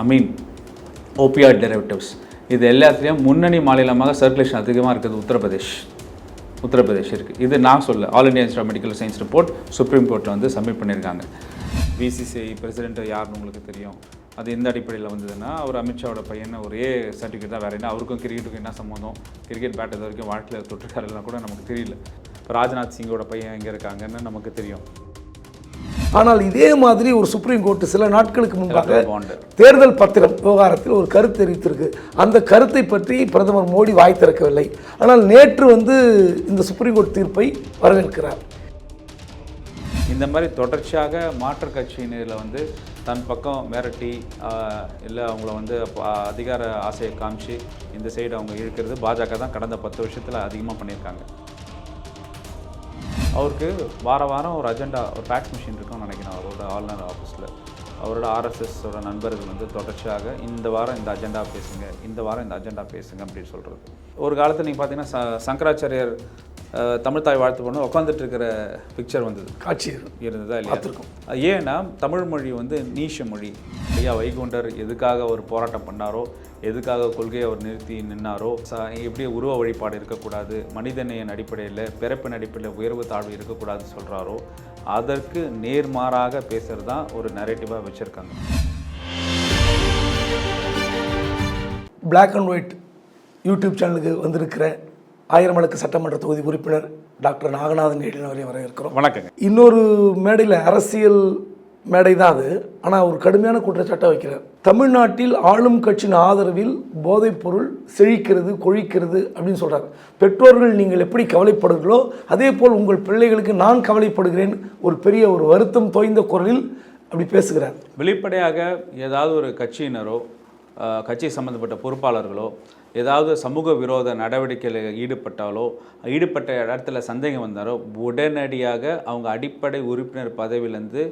ஐ மீன் opioid derivatives இது எல்லாத்துலேயும் முன்னணி மாநிலமாக சர்க்குலேஷன் அதிகமாக இருக்குது உத்தரப்பிரதேஷ். உத்தரப்பிரதேஷ் இருக்குது இது நான் சொல்ல all India institute medical science report supreme கோர்ட்டில் வந்து சப்மிட் பண்ணியிருக்காங்க பிசிசிஐ பிரசிடென்ட் யாருன்னு உங்களுக்கு தெரியும்? அது எந்த அடிப்படையில் வந்ததுன்னா அவர் அமித்ஷாவோட பையன் ஒரே சர்டிஃபிகேட் தான் வேறு என்ன அவருக்கும் கிரிக்கெட்டுக்கும் என்ன சம்மந்தம் கிரிக்கெட் பேட் இது வரைக்கும் வாழ்க்கையில் தொற்றுக்காரெல்லாம் கூட நமக்கு தெரியல. இப்போ ராஜ்நாத் சிங்கோட பையன் எங்கே இருக்காங்கன்னு நமக்கு தெரியும். ஆனால் இதே மாதிரி ஒரு சுப்ரீம் கோர்ட் சில நாட்களுக்கு முன்பாக தேர்தல் பத்திரம் விவகாரத்தில் ஒரு கருத்து தெரிவித்திருக்கு. அந்த கருத்தை பற்றி பிரதமர் மோடி வாய் திறக்கவில்லை. ஆனால் நேற்று வந்து இந்த சுப்ரீம் கோர்ட் தீர்ப்பை வரவேற்கிறார். இந்த மாதிரி தொடர்ச்சியாக மாற்றுக் கட்சியினரில் வந்து தன் பக்கம் மிரட்டி இல்லை அவங்கள வந்து அதிகார ஆசையை காமிச்சு இந்த சைடு அவங்க இழுக்கிறது பாஜக தான் கடந்த பத்து வருஷத்தில் அதிகமாக பண்ணியிருக்காங்க. அவருக்கு வார வாரம் ஒரு அஜெண்டா ஒரு ஃபேக்ஸ் மிஷின் இருக்கும்னு நினைக்கிறேன் அவரோட ஆளுநர் ஆஃபீஸில் அவரோட ஆர்எஸ்எஸோட நண்பர்கள் வந்து தொடர்ச்சியாக இந்த வாரம் இந்த அஜெண்டா பேசுங்க இந்த வாரம் இந்த அஜெண்டா பேசுங்க அப்படின்னு சொல்கிறது ஒரு காலத்தில் நீங்கள் பார்த்தீங்கன்னா ச சங்கராச்சாரியர் தமிழ் தாய் வாழ்த்து பொண்ணு உட்காந்துட்டு இருக்கிற பிக்சர் வந்தது. காட்சி இருந்ததா இல்லையா? ஏன்னா தமிழ் மொழி வந்து நீஷ மொழி. ஐயா வைகுண்டர் எதுக்காக ஒரு போராட்டம் பண்ணாரோ எதுக்காக கொள்கையை அவர் நிறுத்தி நின்னாரோ ச எப்படி உருவ வழிபாடு இருக்கக்கூடாது மனிதநேயன் அடிப்படையில் பிறப்பின் அடிப்படையில் உயர்வு தாழ்வு இருக்கக்கூடாது சொல்கிறாரோ அதற்கு நேர்மாறாக பேசுகிறது தான் ஒரு நரேட்டிவாக வச்சுருக்காங்க. Black அண்ட் ஒயிட் யூடியூப் சேனலுக்கு வந்திருக்கிற ஆயிரம் விளக்கு சட்டமன்ற தொகுதி உறுப்பினர் டாக்டர் நாகநாதன் அவரை வரவேற்கிறோம். வணக்கங்க. இன்னொரு மேடையில் அரசியல் மேடை தான் அது. ஆனால் ஒரு கடுமையான குற்றச்சாட்டை வைக்கிறார். தமிழ்நாட்டில் ஆளும் கட்சியின் ஆதரவில் போதைப் பொருள் செழிக்கிறது கொழிக்கிறது அப்படின்னு சொல்கிறார் பெற்றோர்கள் நீங்கள் எப்படி கவலைப்படுகிறீர்களோ அதே போல் உங்கள் பிள்ளைகளுக்கு நான் கவலைப்படுகிறேன். ஒரு பெரிய ஒரு வருத்தம் தோய்ந்த குரலில் அப்படி பேசுகிறார். வெளிப்படையாக ஏதாவது ஒரு கட்சியினரோ கட்சி சம்பந்தப்பட்ட பொறுப்பாளர்களோ ஏதாவது சமூக விரோத நடவடிக்கையில் ஈடுபட்டாலோ ஈடுபட்ட இடத்துல சந்தேகம் வந்தாரோ உடனடியாக அவங்க அடிப்படை உறுப்பினர் பதவியிலேருந்து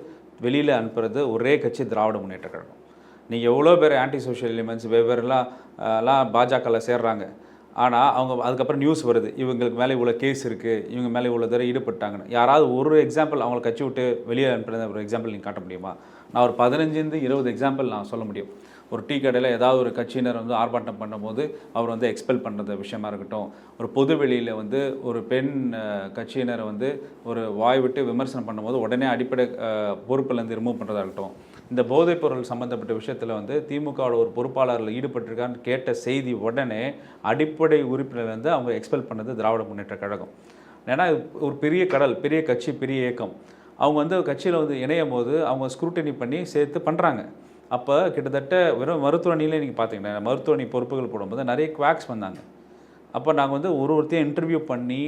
வெளியில் அனுப்புறது ஒரே கட்சி திராவிட முன்னேற்ற கழகம். நீங்கள் எவ்வளோ பேர் ஆன்டி சோஷியல் எலிமெண்ட்ஸ் வெவ்வேறுலாம் எல்லாம் பாஜகவில் சேர்றாங்க. ஆனால் அவங்க அதுக்கப்புறம் நியூஸ் வருது. இவங்களுக்கு மேலே இவ்வளோ கேஸ் இருக்குது இவங்க மேலே இவ்வளோ தடவை ஈடுபட்டாங்கன்னு. யாராவது ஒரு எக்ஸாம்பிள் அவங்கள கட்சி விட்டு வெளியே அனுப்புறது ஒரு எக்ஸாம்பிள் நீங்கள் காட்ட முடியுமா? நான் ஒரு பதினஞ்சுலேருந்து இருபது எக்ஸாம்பிள் நான் சொல்ல முடியும். ஒரு டீ கடையில் ஏதாவது ஒரு கட்சியினர் வந்து ஆர்ப்பாட்டம் பண்ணும்போது அவர் வந்து எக்ஸ்பெல் பண்ணுறது விஷயமா இருக்கட்டும். ஒரு பொது வெளியில் வந்து ஒரு பெண் கட்சியினரை வந்து ஒரு வாய் விட்டு விமர்சனம் பண்ணும்போது உடனே அடிப்படை பொறுப்புலேருந்து ரிமூவ் பண்ணுறதா இருக்கட்டும் இந்த போதைப் பொருள் சம்மந்தப்பட்ட விஷயத்தில் வந்து திமுகவோட ஒரு பொறுப்பாளரில் ஈடுபட்டிருக்கான்னு கேட்ட செய்தி உடனே அடிப்படை உறுப்பினர் வந்து அவங்க எக்ஸ்பெல் பண்ணது திராவிட முன்னேற்ற கழகம். ஏன்னா ஒரு பெரிய கடல் பெரிய கட்சி பெரிய இயக்கம். அவங்க வந்து கட்சியில் வந்து இணையும் போது அவங்க ஸ்க்ரூட்டனி பண்ணி சேர்த்து பண்ணுறாங்க அப்போ கிட்டத்தட்ட வெறும் மருத்துவ அணியிலே நீங்கள் பார்த்தீங்கன்னா மருத்துவ அணி பொறுப்புகள் போடும்போது நிறைய குவாக்ஸ் வந்தாங்க. அப்போ நாங்கள் வந்து ஒரு ஒருத்தையும் இன்டர்வியூ பண்ணி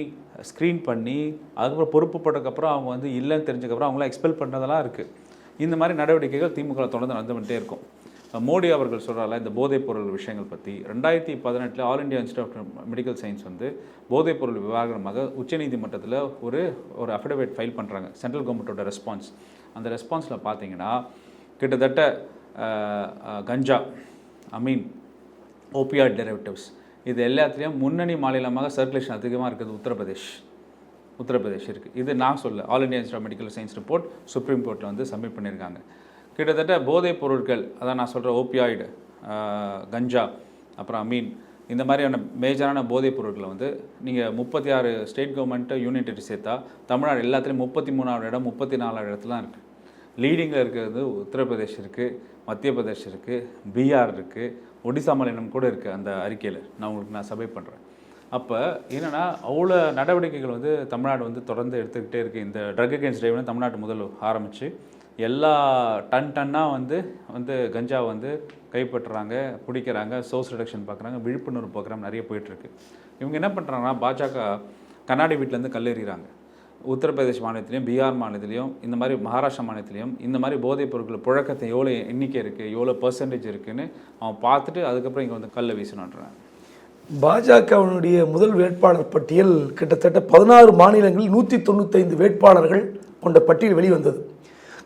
ஸ்க்ரீன் பண்ணி அதுக்கப்புறம் பொறுப்பு போட்டதுக்கப்புறம் அவங்க வந்து இல்லைன்னு தெரிஞ்சக்கப்புறம் அவங்களாம் எக்ஸ்பெல் பண்ணதெல்லாம் இருக்குது இந்த மாதிரி நடவடிக்கைகள் திமுக தொடர்ந்து நடந்துகிட்டே இருக்கும். மோடி அவர்கள் சொல்கிறால இந்த போதைப் பொருள் விஷயங்கள் பற்றி ரெண்டாயிரத்தி பதினெட்டில் all India institute of medical science வந்து போதைப் பொருள் விவகாரமாக உச்சநீதிமன்றத்தில் ஒரு ஒரு அஃபிடவிட் ஃபைல் பண்ணுறாங்க சென்ட்ரல் கவர்மெண்ட்டோட ரெஸ்பான்ஸ் அந்த ரெஸ்பான்ஸில் பார்த்தீங்கன்னா கிட்டத்தட்ட கஞ்சா ஐ கஞ்சா அமீன் டெரிவேட்டிவ்ஸ் இது எல்லாத்துலேயும் முன்னணி மாநிலமாக சர்க்குலேஷன் அதிகமாக இருக்குது உத்தரப்பிரதேஷ். உத்தரப்பிரதேஷ் இருக்குது இது நான் சொல்ல all India institute medical science report supreme கோர்ட்டில் வந்து சப்மிட் பண்ணியிருக்காங்க. கிட்டத்தட்ட போதைப் பொருட்கள் அதான் நான் சொல்கிற ஓபியாய்டு கஞ்சா அப்புறம் அமீன் இந்த மாதிரியான மேஜரான போதைப் பொருட்களை வந்து நீங்கள் முப்பத்தி ஆறு ஸ்டேட் கவர்மெண்ட்டு யூனிட் சேர்த்தா தமிழ்நாடு எல்லாத்துலேயும் முப்பத்தி மூணாவது இடம் முப்பத்தி நாலாவது இடத்துலாம் இருக்குது லீடிங்கில் இருக்கிறது உத்தரப்பிரதேஷ் இருக்குது மத்திய பிரதேஷ் இருக்குது பீகார் இருக்குது ஒடிசா மாநிலம் கூட இருக்குது அந்த அறிக்கையில். நான் உங்களுக்கு நான் சபை பண்ணுறேன் அப்போ என்னென்னா அவ்வளோ நடவடிக்கைகள் வந்து தமிழ்நாடு வந்து தொடர்ந்து எடுத்துக்கிட்டே இருக்குது இந்த ட்ரக் அகேன்ஸ்ட் ட்ரைவ்னு தமிழ்நாட்டு முதல் ஆரம்பித்து எல்லா டன் டன்னாக வந்து வந்து கஞ்சா வந்து கைப்பற்றுறாங்க பிடிக்கிறாங்க சோர்ஸ் ரிடக்ஷன் பார்க்குறாங்க விழிப்புணர்வு ப்ரோக்ராம் நிறைய போயிட்டுருக்கு இவங்க என்ன பண்ணுறாங்கன்னா பாஜக கண்ணாடி வீட்டிலேருந்து கல்லெறிகிறாங்க. உத்தரப்பிரதேஷ் மாநிலத்திலையும் பீகார் மாநிலத்திலையும் இந்த மாதிரி மகாராஷ்டிரா மாநிலத்திலையும் இந்த மாதிரி போதைப் பொருட்கள் புழக்கத்தை எவ்வளோ எண்ணிக்கை இருக்குது எவ்வளோ பர்சன்டேஜ் இருக்குதுன்னு அவன் பார்த்துட்டு அதுக்கப்புறம் இங்கே வந்து கல்லை வீசணுன்றான். பாஜகவினுடைய முதல் வேட்பாளர் பட்டியல் கிட்டத்தட்ட பதினாறு மாநிலங்களில் நூற்றி தொண்ணூத்தைந்து வேட்பாளர்கள் கொண்ட பட்டியல் வெளிவந்தது.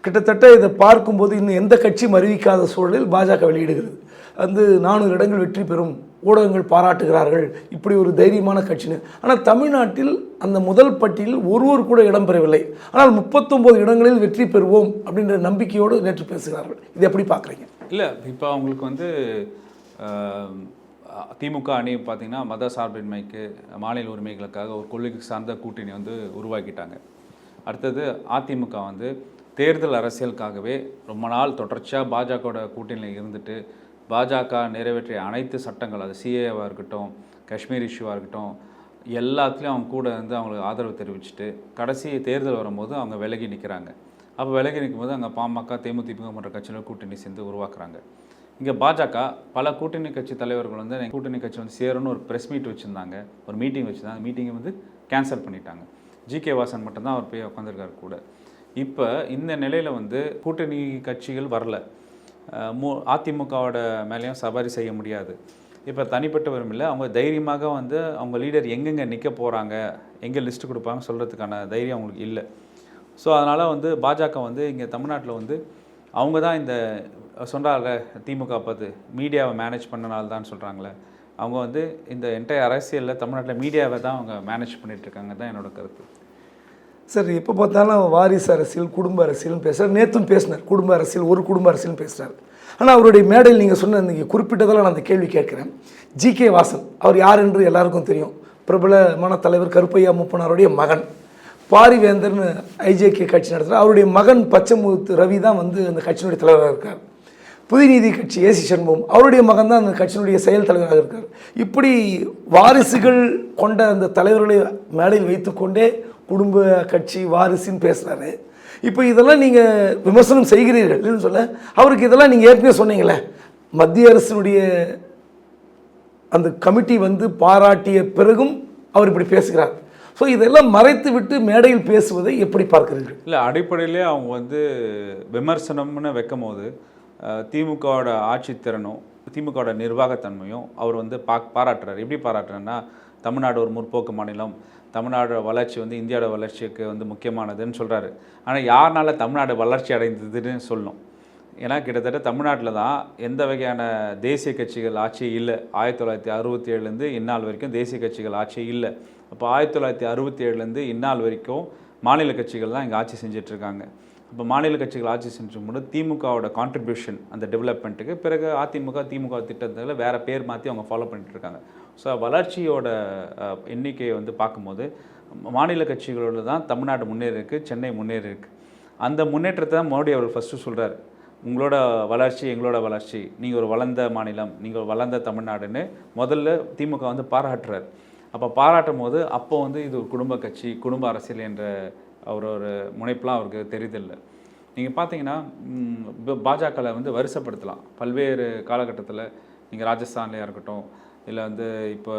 கிட்டத்தட்ட இதை பார்க்கும்போது இன்னும் எந்த கட்சியும் அறிவிக்காத சூழலில் பாஜக வெளியிடுகிறது. வந்து நானூறு இடங்கள் வெற்றி பெறும் ஊடகங்கள் பாராட்டுகிறார்கள். இப்படி ஒரு தைரியமான கட்சின்னு. ஆனால் தமிழ்நாட்டில் அந்த முதல் பட்டியலில் ஒருவர் கூட இடம்பெறவில்லை ஆனால் முப்பத்தொம்போது இடங்களில் வெற்றி பெறுவோம் அப்படின்ற நம்பிக்கையோடு நேற்று பேசுகிறார்கள். இதை எப்படி பார்க்குறீங்க? இல்லை இப்போ அவங்களுக்கு வந்து திமுக அணி பார்த்தீங்கன்னா மத சார்பின்மைக்கு மாநில உரிமைகளுக்காக ஒரு கொள்கைக்கு சார்ந்த கூட்டணி வந்து உருவாக்கிட்டாங்க. அடுத்தது அதிமுக வந்து தேர்தல் அரசியலுக்காகவே ரொம்ப நாள் தொடர்ச்சியாக பாஜகவோட கூட்டணியில் இருந்துட்டு பாஜக நிறைவேற்றிய அனைத்து சட்டங்கள் அது சிஏவாக இருக்கட்டும் காஷ்மீர் இஷ்யூவாக இருக்கட்டும் எல்லாத்துலேயும் அவங்க கூட வந்து அவங்களுக்கு ஆதரவு தெரிவிச்சுட்டு கடைசி தேர்தல் வரும்போது அவங்க விலகி நிற்கிறாங்க. அப்போ விலகி நிற்கும்போது அங்கே பாமக தேமுதிக போன்ற கட்சிகள் கூட்டணி சேர்ந்து உருவாக்குறாங்க. இங்கே பாஜக பல கூட்டணி கட்சி தலைவர்கள் வந்து கூட்டணி கட்சி வந்து சேரணும்னு ஒரு ப்ரெஸ் மீட் வச்சுருந்தாங்க. ஒரு மீட்டிங் வச்சுருந்தாங்க. மீட்டிங்கை வந்து கேன்சல் பண்ணிட்டாங்க. ஜிகே வாசன் மட்டும்தான் அவர் போய் உட்காந்துருக்காரு கூட. இப்போ இந்த நிலையில் வந்து கூட்டணி கட்சிகள் வரல. மு அதிமுகவோட மேலேயும் சவாரி செய்ய முடியாது. இப்போ தனிப்பட்டவரும் இல்லை அவங்க தைரியமாக வந்து அவங்க லீடர் எங்கெங்கே நிற்க போகிறாங்க எங்கே லிஸ்ட்டு கொடுப்பாங்க சொல்கிறதுக்கான தைரியம் அவங்களுக்கு இல்லை. ஸோ அதனால் வந்து பாஜக வந்து இங்கே தமிழ்நாட்டில் வந்து அவங்க தான் இந்த சொல்கிறாங்க திமுக பார்த்து மீடியாவை மேனேஜ் பண்ணனால தான் சொல்கிறாங்களே அவங்க வந்து இந்த என்டையர் அரசியலில் தமிழ்நாட்டில் மீடியாவை தான் அவங்க மேனேஜ் பண்ணிகிட்ருக்காங்க இருக்காங்க தான் என்னோட கருத்து. சார் எப்போ பார்த்தாலும் வாரிசு அரசியல் குடும்ப அரசியல்னு பேசுகிறார் நேற்றும் பேசினார். குடும்ப அரசியல் ஒரு குடும்ப அரசியல்னு பேசுகிறார் ஆனால் அவருடைய மேடையில் நீங்கள் சொன்ன நீங்கள் குறிப்பிட்டதெல்லாம் நான் அந்த கேள்வி கேட்குறேன். ஜி. கே. வாசன் அவர் யார் என்று எல்லாருக்கும் தெரியும். பிரபலமான தலைவர் கருப்பையா மூப்பனாருடைய மகன். பாரிவேந்தர்னு ஐஜேகே கட்சி நடத்துகிறார் அவருடைய மகன் பச்சைமுத்து ரவி தான் வந்து அந்த கட்சியினுடைய தலைவராக இருக்கார். புதுநீதி கட்சி ஏசி சண்முகம் அவருடைய மகன் தான் அந்த கட்சியினுடைய செயல் தலைவராக இருக்கார். இப்படி வாரிசுகள் கொண்ட அந்த தலைவர்களை மேடையில் வைத்துக்கொண்டே குடும்ப கட்சி வாரிசுன்னு பேசுகிறாரு இப்போ இதெல்லாம் நீங்கள் விமர்சனம் செய்கிறீர்கள். இல்லைன்னு சொல்ல அவருக்கு இதெல்லாம் நீங்கள் ஏற்கனவே சொன்னீங்களே மத்திய அரசினுடைய அந்த கமிட்டி வந்து பாராட்டிய பிறகும் அவர் இப்படி பேசுகிறார். ஸோ இதெல்லாம் மறைத்து விட்டு மேடையில் பேசுவதை எப்படி பார்க்கிறீர்கள்? இல்லை அடிப்படையிலே அவங்க வந்து விமர்சனம்னு வைக்கும் போது திமுகவோட ஆட்சித்திறனும் திமுகவோட நிர்வாகத்தன்மையும் அவர் வந்து பா பாராட்டுறாரு. எப்படி பாராட்டுறேன்னா தமிழ்நாடு ஒரு முற்போக்கு மாநிலம். தமிழ்நாடு வளர்ச்சி வந்து இந்தியாவோட வளர்ச்சிக்கு வந்து முக்கியமானதுன்னு சொல்கிறாரு ஆனால் யாருனால தமிழ்நாடு வளர்ச்சி அடைந்ததுன்னு சொல்லணும். ஏன்னா கிட்டத்தட்ட தமிழ்நாட்டில் தான் எந்த வகையான தேசிய கட்சிகள் ஆட்சி இல்லை. ஆயிரத்தி தொள்ளாயிரத்தி அறுபத்தி ஏழுலேருந்து இந்நாள் வரைக்கும் தேசிய கட்சிகள் ஆட்சி இல்லை. அப்போ ஆயிரத்தி தொள்ளாயிரத்தி அறுபத்தி ஏழுலேருந்து இந்நாள் வரைக்கும் மாநில கட்சிகள் தான் இங்கே ஆட்சி செஞ்சிட்ருக்காங்க இப்போ மாநில கட்சிகள் ஆட்சி செஞ்சும்போது திமுகவோட கான்ட்ரிபியூஷன் அந்த டெவலப்மெண்ட்டுக்கு பிறகு அதிமுக திமுக திட்டத்தில் வேறு பேர் மாற்றி அவங்க ஃபாலோ பண்ணிட்டு இருக்காங்க. ஸோ வளர்ச்சியோட எண்ணிக்கையை வந்து பார்க்கும்போது மாநில கட்சிகளோடு தான் தமிழ்நாடு முன்னேறிருக்கு சென்னை முன்னேறிருக்கு அந்த முன்னேற்றத்தை தான் மோடி அவர் ஃபஸ்ட்டு சொல்கிறார் உங்களோட வளர்ச்சி எங்களோட வளர்ச்சி நீங்கள் ஒரு வளர்ந்த மாநிலம் நீங்கள் வளர்ந்த தமிழ்நாடுன்னு முதல்ல திமுக வந்து பாராட்டுறார். அப்போ பாராட்டும் போது அப்போ வந்து இது ஒரு குடும்ப கட்சி குடும்ப அரசியல் என்ற அவர் ஒரு முனைப்பெலாம் அவருக்கு தெரியுதில்லை நீங்கள் பார்த்தீங்கன்னா பாஜகவில் வந்து வரிசைப்படுத்தலாம். பல்வேறு காலகட்டத்தில் நீங்கள் ராஜஸ்தான்லையாக இருக்கட்டும் இல்லை வந்து இப்போ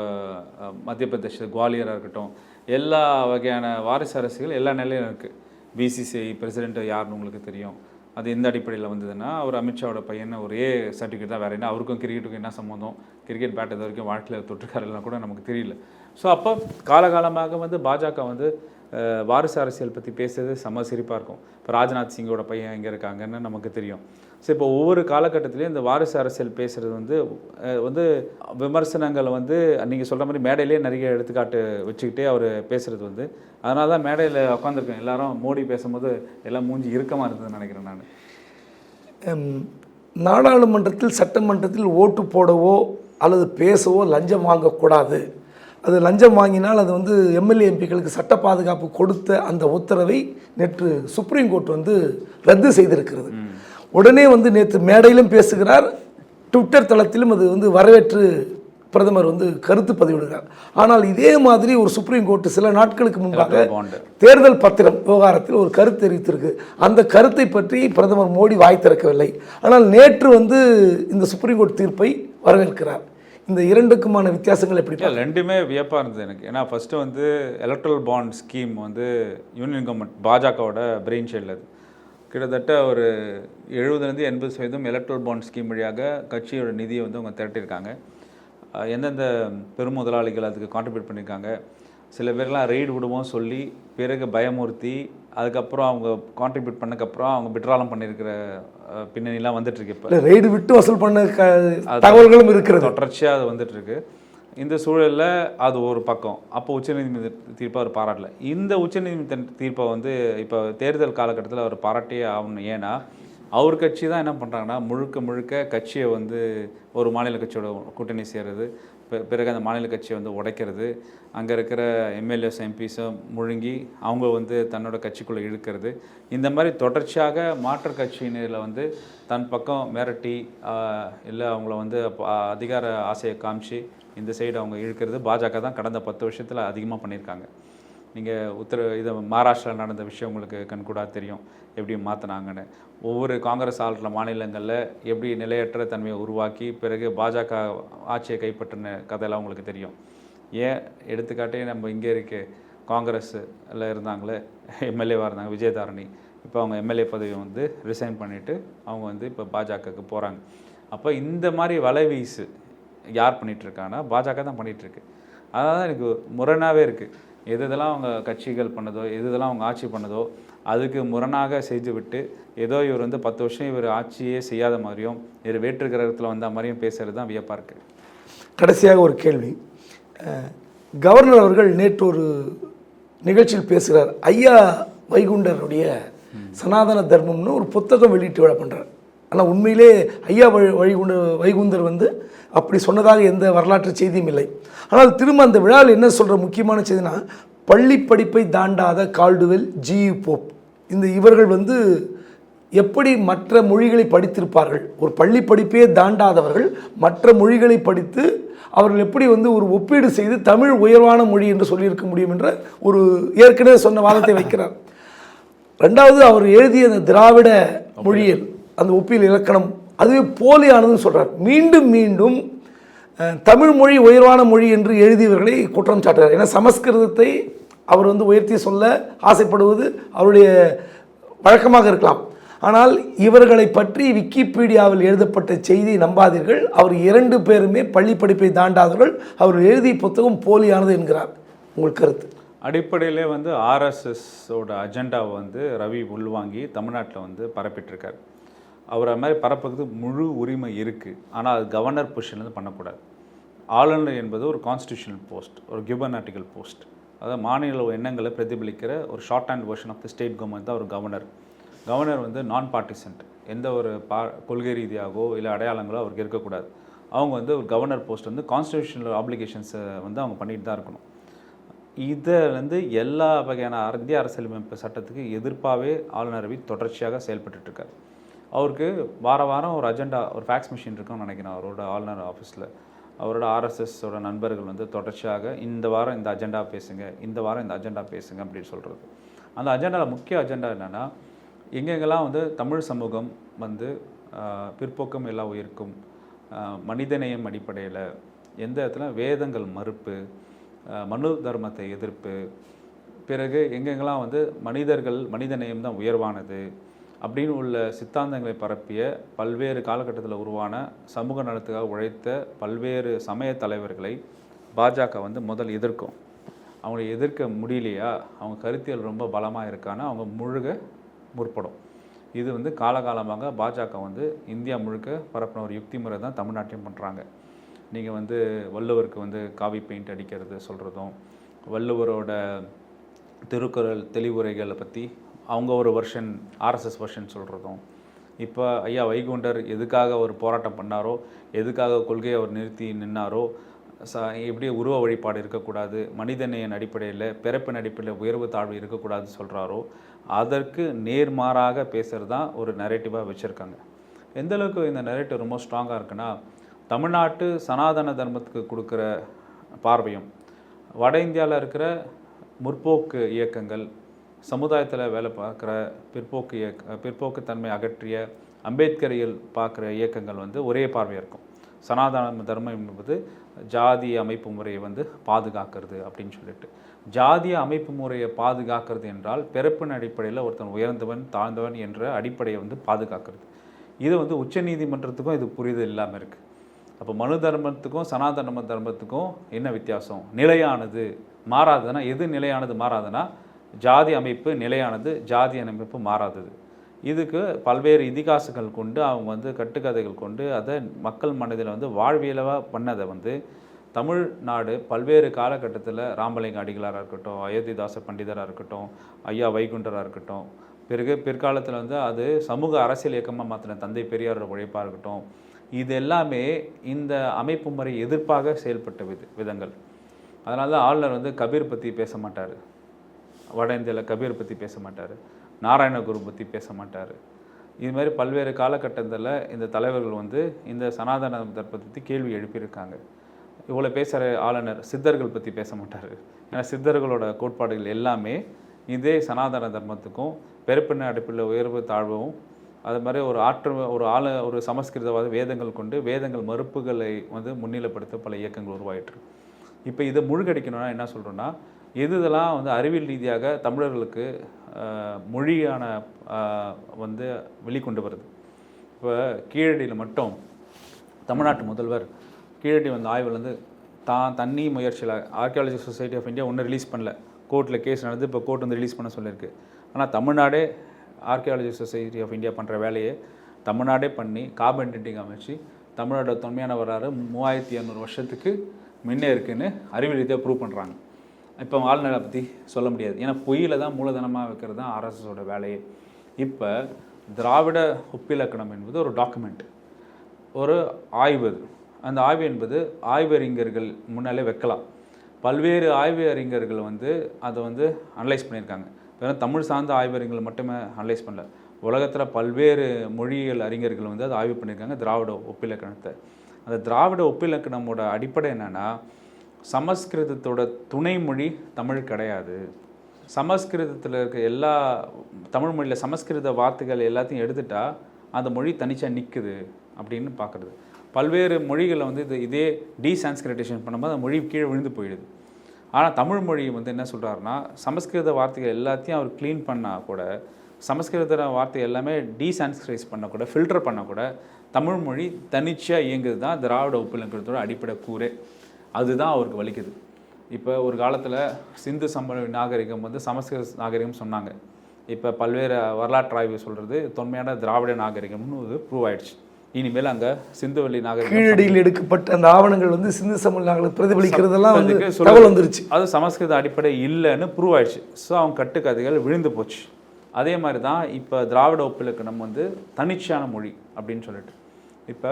மத்திய பிரதேஷ் குவாலியராக இருக்கட்டும் எல்லா வகையான வாரிசு அரசுகள் எல்லா நிலையிலும் இருக்குது பிசிசிஐ பிரசிடென்ட் யாருன்னு உங்களுக்கு தெரியும். அது எந்த அடிப்படையில் வந்ததுன்னா அவர் அமித்ஷாவோட பையனை ஒரே சர்டிஃபிகேட் தான் வேறு என்ன அவருக்கும் கிரிக்கெட்டுக்கும் என்ன சம்மந்தம் கிரிக்கெட் பேட் இது வரைக்கும் வாழ்க்கையில் தொற்றுக்காரெல்லாம் கூட நமக்கு தெரியல. ஸோ அப்போ காலகாலமாக வந்து பாஜக வந்து வாரிசு அரசியல் பற்றி பேசுறது செம சிரிப்பாக இருக்கும். இப்போ ராஜ்நாத் சிங்கோட பையன் எங்கே இருக்காங்கன்னு நமக்கு தெரியும். ஸோ இப்போ ஒவ்வொரு காலகட்டத்திலையும் இந்த வாரிசு அரசியல் பேசுகிறது வந்து வந்து விமர்சனங்களை வந்து நீங்கள் சொல்கிற மாதிரி மேடையிலே நிறைய எடுத்துக்காட்டு வச்சுக்கிட்டே அவர் பேசுகிறது வந்து. அதனால தான் மேடையில் உட்காந்துருக்கேன் எல்லாரும் மோடி பேசும்போது எல்லாம் மூஞ்சி இறுக்கமாக இருந்ததுன்னு நினைக்கிறேன் நான். நாடாளுமன்றத்தில் சட்டமன்றத்தில் ஓட்டு போடவோ அல்லது பேசவோ லஞ்சம் வாங்கக்கூடாது. அது லஞ்சம் வாங்கினால் அது வந்து எம்எல்ஏ எம்பிக்களுக்கு சட்ட பாதுகாப்பு கொடுத்த அந்த உத்தரவை நேற்று சுப்ரீம் கோர்ட் வந்து ரத்து செய்திருக்கிறது. உடனே வந்து நேற்று மேடையிலும் பேசுகிறார். ட்விட்டர் தளத்திலும் அது வந்து வரவேற்று பிரதமர் வந்து கருத்து பதிவிடுகிறார். ஆனால் இதே மாதிரி ஒரு சுப்ரீம் கோர்ட் சில நாட்களுக்கு முன்பாக தேர்தல் பத்திரம் விவகாரத்தில் ஒரு கருத்து தெரிவித்திருக்கு. அந்த கருத்தை பற்றி பிரதமர் மோடி வாய் திறக்கவில்லை. ஆனால் நேற்று வந்து இந்த சுப்ரீம் கோர்ட் தீர்ப்பை வரவேற்கிறார். இந்த இரண்டுக்குமான வித்தியாசங்கள் எப்படி இல்லை ரெண்டுமே வியப்பாக இருந்தது எனக்கு. ஏன்னா ஃபஸ்ட்டு வந்து எலக்ட்ரல் பாண்ட் ஸ்கீம் வந்து யூனியன் கவர்மெண்ட் பாஜகவோட பிரெயின் சைல்டு அது. கிட்டத்தட்ட ஒரு எழுபதுலேருந்து எண்பது சதவீதம் எலக்ட்ரல் பாண்ட் ஸ்கீம் வழியாக கட்சியோட நிதியை வந்து அவங்க திரட்டியிருக்காங்க. எந்தெந்த பெருமுதலாளிகள் அதுக்கு கான்ட்ரிபியூட் பண்ணியிருக்காங்க. சில பேர்லாம் ரெய்டு விடுவோம் சொல்லி பிறகு பயமுறுத்தி அதுக்கப்புறம் அவங்க கான்ட்ரிபியூட் பண்ணக்கப்புறம் அவங்க விட்ராலம் பண்ணியிருக்கிற பின்னணிலாம் வந்துட்டுருக்கு இப்போ. ரெய்டு விட்டு வசூல் பண்ண தகவல்களும் இருக்கிறது. தொடர்ச்சியாக அது வந்துட்டு இருக்கு இந்த சூழலில் அது ஒரு பக்கம். அப்போ உச்சநீதிமன்ற தீர்ப்பை அவர் பாராட்டல. இந்த உச்சநீதிமன்ற தீர்ப்பை வந்து இப்போ தேர்தல் காலகட்டத்தில் அவர் பாராட்டியே ஆகணும். ஏன்னா அவர் கட்சி தான் என்ன பண்ணுறாங்கன்னா முழுக்க முழுக்க கட்சியை வந்து ஒரு மாநில கட்சியோட கூட்டணி சேர்றது பிறகு அந்த மாநில கட்சியை வந்து உடைக்கிறது அங்கே இருக்கிற எம்எல்ஏஸ் எம்பிஸை முழுங்கி அவங்க வந்து தன்னோட கட்சிக்குள்ளே இழுக்கிறது. இந்த மாதிரி தொடர்ச்சியாக மாற்று கட்சியினரில் வந்து தன் பக்கம் மிரட்டி இல்லை அவங்கள வந்து அதிகார ஆசையை காமிச்சு இந்த சைடு அவங்க இழுக்கிறது பாஜக தான் கடந்த பத்து வருஷத்தில் அதிகமாக பண்ணியிருக்காங்க. நீங்கள் உத்தர இது மகாராஷ்டிரா நடந்த விஷயம் உங்களுக்கு கண்கூடாக தெரியும். எப்படி மாற்றினாங்கன்னு ஒவ்வொரு காங்கிரஸ் ஆளுற மாநிலங்களில் எப்படி நிலையற்ற தன்மையை உருவாக்கி பிறகு பாஜக ஆட்சியை கைப்பற்றின கதையெல்லாம் உங்களுக்கு தெரியும். ஏன்? எடுத்துக்காட்டே நம்ம இங்கே இருக்க காங்கிரஸில் இருந்தாங்களே எம்எல்ஏவாக இருந்தாங்க விஜயதாரணி. இப்போ அவங்க எம்எல்ஏ பதவியை வந்து ரிசைன் பண்ணிவிட்டு அவங்க வந்து இப்போ பாஜகவுக்கு போகிறாங்க அப்போ இந்த மாதிரி வலைவீசு யார் பண்ணிகிட்ருக்காங்கன்னா பாஜக தான் பண்ணிகிட்ருக்கு இருக்கு. அதனால தான் எனக்கு முரணாகவே இருக்குது எது இதெல்லாம் அவங்க கட்சிகள் பண்ணதோ எது இதெல்லாம் அவங்க ஆட்சி பண்ணதோ அதுக்கு முரணாக செஞ்சு விட்டு ஏதோ இவர் வந்து பத்து வருஷம் இவர் ஆட்சியே செய்யாத மாதிரியும் இவர் வேற்று கிரகத்தில் வந்த மாதிரியும் பேசுறது தான் வியப்பாக இருக்குது கடைசியாக ஒரு கேள்வி. கவர்னர் அவர்கள் நேற்று ஒரு நிகழ்ச்சியில் பேசுகிறார். ஐயா வைகுண்டருடைய சனாதன தர்மம்னு ஒரு புத்தகம் வெளியிட்டு விழா பண்ணுறார் ஆனால் உண்மையிலே ஐயா வழி வைகுண்ட வைகுந்தர் வந்து அப்படி சொன்னதாக எந்த வரலாற்று செய்தியும் இல்லை. ஆனால் திரும்ப அந்த விழாவில் என்ன சொல்கிற முக்கியமான செய்தினா பள்ளி படிப்பை தாண்டாத கால்டுவெல் ஜி போப். இந்த இவர்கள் வந்து எப்படி மற்ற மொழிகளை படித்திருப்பார்கள்? ஒரு பள்ளி படிப்பே தாண்டாதவர்கள் மற்ற மொழிகளை படித்து அவர்கள் எப்படி வந்து ஒரு ஒப்பீடு செய்து தமிழ் உயர்வான மொழி என்று சொல்லியிருக்க முடியும் என்ற ஒரு ஏற்கனவே சொன்ன வாதத்தை வைக்கிறார். ரெண்டாவது அவர் எழுதிய அந்த திராவிட மொழியில் அந்த ஒப்பியல் இலக்கணம் அதுவே போலியானதுன்னு சொல்கிறார் மீண்டும் மீண்டும் தமிழ் மொழி உயர்வான மொழி என்று எழுதியவர்களை குற்றம் சாட்டுகிறார். ஏன்னா சமஸ்கிருதத்தை அவர் வந்து உயர்த்தி சொல்ல ஆசைப்படுவது அவருடைய வழக்கமாக இருக்கலாம். ஆனால் இவர்களை பற்றி விக்கிபீடியாவில் எழுதப்பட்ட செய்தி நம்பாதீர்கள். அவர் இரண்டு பேருமே பள்ளி படிப்பை தாண்டாதவர்கள். அவர் எழுதிய புத்தகம் போலியானது என்கிறார். உங்கள் கருத்து? அடிப்படையிலே வந்து ஆர்எஸ்எஸோட அஜெண்டாவை வந்து ரவி உள்வாங்கி தமிழ்நாட்டில் வந்து பரப்பிட்டிருக்கார். அவரை மாதிரி பரப்புறதுக்கு முழு உரிமை இருக்குது ஆனால் அது கவர்னர் பொசிஷன்லேருந்து பண்ணக்கூடாது. ஆளுநர் என்பது ஒரு கான்ஸ்டியூஷனல் போஸ்ட் ஒரு கியூபர்னாட்டிக்கல் போஸ்ட் அதாவது மாநில எண்ணங்களை பிரதிபலிக்கிற ஒரு short hand version of the state government தான் ஒரு கவர்னர் கவர்னர் வந்து நான் பார்ட்டிசன்ட் எந்த ஒரு பா கொள்கை ரீதியாகவோ இல்லை அடையாளங்களோ அவருக்கு இருக்கக்கூடாது. அவங்க வந்து ஒரு கவர்னர் போஸ்ட் வந்து கான்ஸ்டியூஷனல் ஆப்ளிகேஷன்ஸை வந்து அவங்க பண்ணிட்டு தான் இருக்கணும். இதை வந்து எல்லா வகையான இந்திய அரசியலமைப்பு சட்டத்துக்கு எதிர்ப்பாகவே ஆளுநரவை தொடர்ச்சியாக செயல்பட்டுருக்காரு அவருக்கு வார வாரம் ஒரு அஜெண்டா ஒரு ஃபேக்ஸ் மிஷின் இருக்குன்னு நினைக்கிறேன் அவரோட ஆளுநர் ஆஃபீஸில் அவரோட ஆர்எஸ்எஸோட நண்பர்கள் வந்து தொடர்ச்சியாக இந்த வாரம் இந்த அஜெண்டா பேசுங்க இந்த வாரம் இந்த அஜெண்டா பேசுங்க அப்படின்னு சொல்கிறது அந்த அஜெண்டாவில் முக்கிய அஜெண்டா என்னென்னா எங்கெங்கெல்லாம் வந்து தமிழ் சமூகம் வந்து பிற்போக்கம் எல்லாம் எல்லா உயிருக்கும் மனிதநேயம் அடிப்படையில் எந்த இடத்துல வேதங்கள் மறுப்பு மனு தர்மத்தை எதிர்ப்பு பிறகு எங்கெங்கெல்லாம் வந்து மனிதர்கள் மனிதநேயம் தான் உயர்வானது அப்படின்னு உள்ள சித்தாந்தங்களை பரப்பிய பல்வேறு காலகட்டத்தில் உருவான சமூக நலத்துக்காக உழைத்த பல்வேறு சமய தலைவர்களை பாஜக வந்து முதல் எதிர்க்கும். அவங்களை எதிர்க்க முடியலையா? அவங்க கருத்தியல் ரொம்ப பலமாக இருக்கான்னு அவங்க முழுக முற்படும். இது வந்து காலகாலமாக பாஜக வந்து இந்தியா முழுக்க பரப்பின ஒரு யுக்தி முறை தான் தமிழ்நாட்டையும் பண்ணுறாங்க நீங்கள் வந்து வள்ளுவருக்கு வந்து காவி பெயிண்ட் அடிக்கிறது சொல்கிறதும் வள்ளுவரோட திருக்குறள் தெளிவுரைகளை பற்றி அவங்க ஒரு வெர்ஷன் ஆர்எஸ்எஸ் வெர்ஷன் சொல்கிறதும் இப்போ ஐயா வைகுண்டர் எதுக்காக ஒரு போராட்டம் பண்ணாரோ எதுக்காக கொள்கையை அவர் நிறுத்தி நின்னாரோ ச எப்படி உருவ வழிபாடு இருக்கக்கூடாது மனிதநேயன் அடிப்படையில் பிறப்பின் அடிப்படையில் உயர்வு தாழ்வு இருக்கக்கூடாது சொல்கிறாரோ அதற்கு நேர்மாறாக பேசுகிறது தான் ஒரு நரேட்டிவாக வச்சுருக்காங்க. எந்தளவுக்கு இந்த நரேட்டிவ் ரொம்ப ஸ்ட்ராங்காக இருக்குன்னா தமிழ்நாட்டு சனாதன தர்மத்துக்கு கொடுக்குற பார்வையும் வட இந்தியாவில் இருக்கிற முற்போக்கு இயக்கங்கள் சமுதாயத்தில் வேலை பார்க்குற பிற்போக்கு இயக்க பிற்போக்குத்தன்மை அகற்றிய அம்பேத்கரையில் பார்க்குற இயக்கங்கள் வந்து ஒரே பார்வையாக இருக்கும். சனாதன தர்மம் என்பது ஜாதிய அமைப்பு முறையை வந்து பாதுகாக்கிறது அப்படின்னு சொல்லிட்டு. ஜாதிய அமைப்பு முறையை பாதுகாக்கிறது என்றால் பிறப்பின் அடிப்படையில் ஒருத்தன் உயர்ந்தவன் தாழ்ந்தவன் என்ற அடிப்படையை வந்து பாதுகாக்கிறது. இது வந்து உச்சநீதிமன்றத்துக்கும் இது புரிதல் இல்லாமல் இருக்குது அப்போ மனு தர்மத்துக்கும் சனாதன தர்மத்துக்கும் என்ன வித்தியாசம்? நிலையானது மாறாதுன்னா எது நிலையானது மாறாதுன்னா ஜாதி அமைப்பு நிலையானது ஜாதி அமைப்பு மாறாதது. இதுக்கு பல்வேறு இதிகாசங்கள் கொண்டு அவங்க வந்து கட்டுக்கதைகள் கொண்டு அதை மக்கள் மனதில் வந்து வாழ்வியலாக பண்ணதை வந்து தமிழ்நாடு பல்வேறு காலகட்டத்தில் ராமலிங்க அடிகளாராக இருக்கட்டும் அயோத்திதாச பண்டிதராக இருக்கட்டும் ஐயா வைகுண்டராக இருக்கட்டும் பிறகு பிற்காலத்தில் வந்து அது சமூக அரசியல் இயக்கமாக மாற்றின தந்தை பெரியாரோட உழைப்பாக இருக்கட்டும் இது எல்லாமே இந்த அமைப்பு முறை எதிர்ப்பாக செயல்பட்ட வித விதங்கள். அதனால தான் ஆளுநர் வந்து கபீர் பற்றி பேச மாட்டார். வட இந்தியாவில் கபீர் பற்றி பேச மாட்டார். நாராயணகுரு பற்றி பேச மாட்டார். இது மாதிரி பல்வேறு காலகட்டத்தில் இந்த தலைவர்கள் வந்து இந்த சனாதன தர்மத்தை பற்றி கேள்வி எழுப்பியிருக்காங்க. இவ்வளோ பேசுகிற ஆளுநர் சித்தர்கள் பற்றி பேச மாட்டார். ஏன்னா சித்தர்களோட கோட்பாடுகள் எல்லாமே இதே சனாதன தர்மத்துக்கும் பெருப்பின அடிப்பில் உயர்வு தாழ்வும் அது மாதிரி ஒரு ஆற்று ஒரு ஆள ஒரு சமஸ்கிருதவாத வேதங்கள் கொண்டு வேதங்கள் மறுப்புகளை வந்து முன்னிலைப்படுத்த பல இயக்கங்கள் உருவாயிற்று இப்போ இதை முழுகடிக்கணும்னா என்ன சொல்கிறோன்னா எது இதெல்லாம் வந்து அறிவியல் ரீதியாக தமிழர்களுக்கு மொழியான வந்து வெளிக்கொண்டு வருது? இப்போ கீழடியில் மட்டும் தமிழ்நாட்டு முதல்வர் கீழடி வந்து ஆய்வுலேருந்து தான் தண்ணி முயற்சியில் ஆர்கியாலஜி சொசைட்டி ஆஃப் இந்தியா ஒன்றும் ரிலீஸ் பண்ணல. கோர்ட்டில் கேஸ் நடந்து இப்போ கோர்ட் வந்து ரிலீஸ் பண்ண சொல்லியிருக்கு. ஆனால் தமிழ்நாடே ஆர்கியாலஜி சொசைட்டி ஆஃப் இந்தியா பண்ணுற வேலையை தமிழ்நாடே பண்ணி கார்பன் டேட்டிங் அமைச்சு தமிழோட தொன்மையான வரலாறு மூவாயிரத்தி இரநூறு வருஷத்துக்கு முன்னே இருக்குன்னு அறிவியல் ரீதியாக ப்ரூவ் பண்ணுறாங்க இப்போ ஆளுநரை பற்றி சொல்ல முடியாது. ஏன்னா பொய்யில் தான் மூலதனமாக வைக்கிறது தான் ஆர்எஸ்எஸோட வேலையே. இப்போ திராவிட ஒப்பிலக்கணம் என்பது ஒரு டாக்குமெண்ட் ஒரு ஆய்வு. அந்த ஆய்வு என்பது ஆய்வறிஞர்கள் முன்னாலே வைக்கலாம். பல்வேறு ஆய்வு அறிஞர்கள் வந்து அதை வந்து அனலைஸ் பண்ணியிருக்காங்க. வெறும் தமிழ் சார்ந்த ஆய்வறிஞர்கள் மட்டுமே அனலைஸ் பண்ணல. உலகத்தில் பல்வேறு மொழியியல் அறிஞர்கள் வந்து அதை ஆய்வு பண்ணியிருக்காங்க திராவிட ஒப்பிலக்கணத்தை. அந்த திராவிட ஒப்பிலக்கணமோட அடிப்படை என்னென்னா சமஸ்கிருதத்தோட துணை மொழி தமிழ் கிடையாது. சமஸ்கிருதத்தில் இருக்க எல்லா தமிழ் மொழியில் சமஸ்கிருத வார்த்தைகள் எல்லாத்தையும் எடுத்துட்டா அந்த மொழி தனிச்சா நிற்குது அப்படின்னு பார்க்குறது பல்வேறு மொழிகளை வந்து இது இதே டீசான்ஸ்கிரிட்டேஷன் பண்ணும்போது அந்த மொழி கீழே விழுந்து போயிடுது. ஆனால் தமிழ் மொழி வந்து என்ன சொல்கிறாருன்னா சமஸ்கிருத வார்த்தைகள் எல்லாத்தையும் அவர் க்ளீன் பண்ணால் கூட சமஸ்கிருத வார்த்தை எல்லாமே டீசான்ஸ்கிரைஸ் பண்ணக்கூட ஃபில்டர் பண்ணக்கூட தமிழ் மொழி தனிச்சையாக இயங்குது தான் திராவிட ஒப்பிலக்கணத்தோட அடிப்படை கூறே. அதுதான் அவருக்கு வலிக்குது. இப்போ ஒரு காலத்தில் சிந்து சமவெளி நாகரிகம் வந்து சமஸ்கிருத நாகரிகம் சொன்னாங்க. இப்போ பல்வேறு வரலாற்று ஆய்வு சொல்கிறது தொன்மையான திராவிட நாகரிகம்னு இது ப்ரூவ் ஆயிடுச்சு. இனிமேல் அங்கே சிந்துவெளி நாகரிகம் கீழடியில் எடுக்கப்பட்ட அந்த ஆவணங்கள் வந்து சிந்து சமவெளி நாகரிகத்தை பிரதிபலிக்கிறதெல்லாம் வந்து. தகவல் வந்துருச்சு. அது சமஸ்கிருத அடிப்படை இல்லைன்னு ப்ரூவ் ஆயிடுச்சு. ஸோ அவங்க கட்டுக்கதைகள் விழுந்து போச்சு. அதே மாதிரி தான் இப்போ திராவிட ஒப்பிலக்கணம் வந்து தனிச்சான மொழி அப்படின்னு சொல்லிட்டு. இப்போ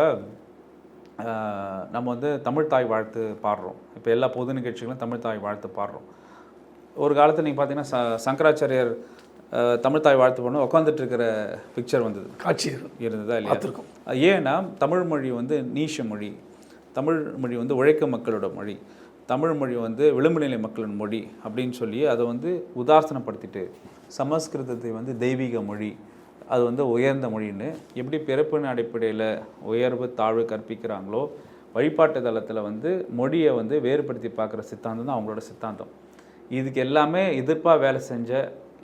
நம்ம வந்து தமிழ் தாய் வாழ்த்து பாடுறோம். இப்போ எல்லா பொது நிகழ்ச்சிகளும் தமிழ் தாய் வாழ்த்து பாடுறோம். ஒரு காலத்தில் நீங்கள் பார்த்தீங்கன்னா ச சங்கராச்சாரியார் தமிழ் தாய் வாழ்த்து பண்ண உட்காந்துட்டு இருக்கிற பிக்சர் வந்தது காட்சியர் இருந்ததா இல்லையா? ஏன்னா தமிழ் மொழி வந்து நீஷ மொழி. தமிழ் மொழி வந்து உழைக்கும் மக்களோட மொழி. தமிழ் மொழி வந்து விளிம்பு நிலை மக்களின் மொழி அப்படின்னு சொல்லி அதை வந்து உதாசனப்படுத்திட்டு சமஸ்கிருதத்தை வந்து தெய்வீக மொழி அது வந்து உயர்ந்த மொழின்னு எப்படி பிறப்பின் அடிப்படையில் உயர்வு தாழ்வு கற்பிக்கிறாங்களோ வழிபாட்டு தளத்தில் வந்து மொழியை வந்து வேறுபடுத்தி பார்க்குற சித்தாந்தம் தான் அவங்களோட சித்தாந்தம். இதுக்கு எல்லாமே எதிர்ப்பாக வேலை செஞ்ச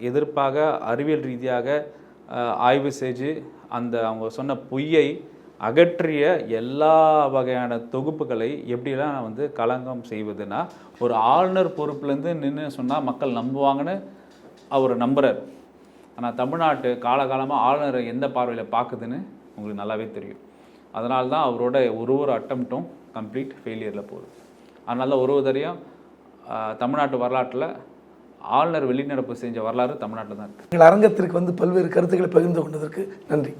எதிர்ப்பாக அறிவியல் ரீதியாக ஆய்வு செஞ்சு அந்த அவங்க சொன்ன பொய்யை அகற்றிய எல்லா வகையான தொகுப்புகளை எப்படிலாம் வந்து களங்கம் செய்வதுன்னா ஒரு ஆளுநர் பொறுப்புலேருந்து நின்று சொன்னால் மக்கள் நம்புவாங்கன்னு அவர் நம்புகிறார் ஆனால் தமிழ்நாட்டு காலகாலமாக ஆளுநரை எந்த பார்வையில் பார்க்குதுன்னு உங்களுக்கு நல்லாவே தெரியும். அதனால தான் அவரோட ஒரு ஒரு அட்டம்ப்டும் கம்ப்ளீட் ஃபெயிலியரில் போகுது. அதனால தான் ஒரு ஒரு தரையும் தமிழ்நாட்டு வரலாற்றில் ஆளுநர் வெளிநடப்பு செஞ்ச வரலாறு தமிழ்நாட்டில் தான் இருக்குது எங்கள் அரங்கத்திற்கு வந்து பல்வேறு கருத்துக்களை பகிர்ந்து கொண்டதற்கு நன்றி.